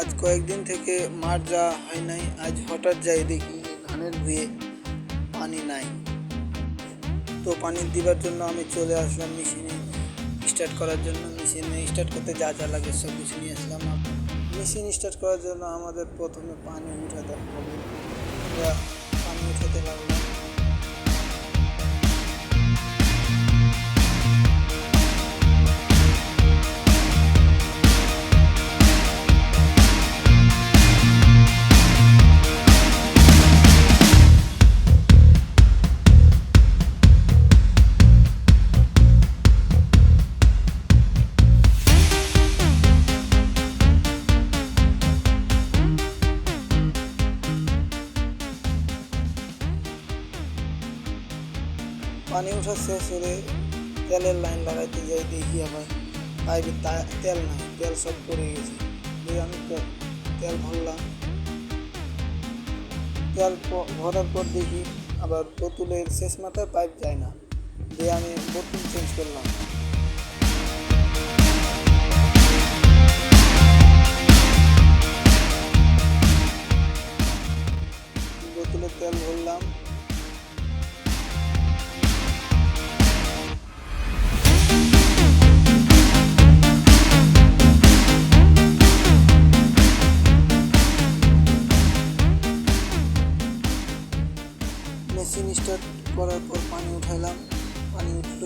আজ কয়েকদিন থেকে মাঠ যাওয়া হয় নাই, আজ হঠাৎ যাই দেখি ধানের ভুঁয়ে পানি নাই। তো পানি দিবার জন্য আমি চলে আসলাম মেশিনে স্টার্ট করার জন্য মেশিনে স্টার্ট করতে যা যা লাগে সব কিছু নিয়ে আসলাম। মেশিন স্টার্ট করার জন্য আমাদের প্রথমে পানি উঠাতে হবে। পানি উঠাতে লাগলাম পানি ওঠা শেষ হলে তেলের লাইন লাগাইতে যাই, দেখি আবার পাইপে তেল নাই, তেল সব পড়ে গেছে। আমি তেল ভরলাম। তেল ভরার পর দেখি আবার বোতলের শেষ মাথায় পাইপ যায় না। দিয়ে আমি বোতল চেঞ্জ করলাম। বোতলে তেল ভরলাম। মেশিন স্টার্ট করার পর পানি উঠাইলাম পানি উঠল।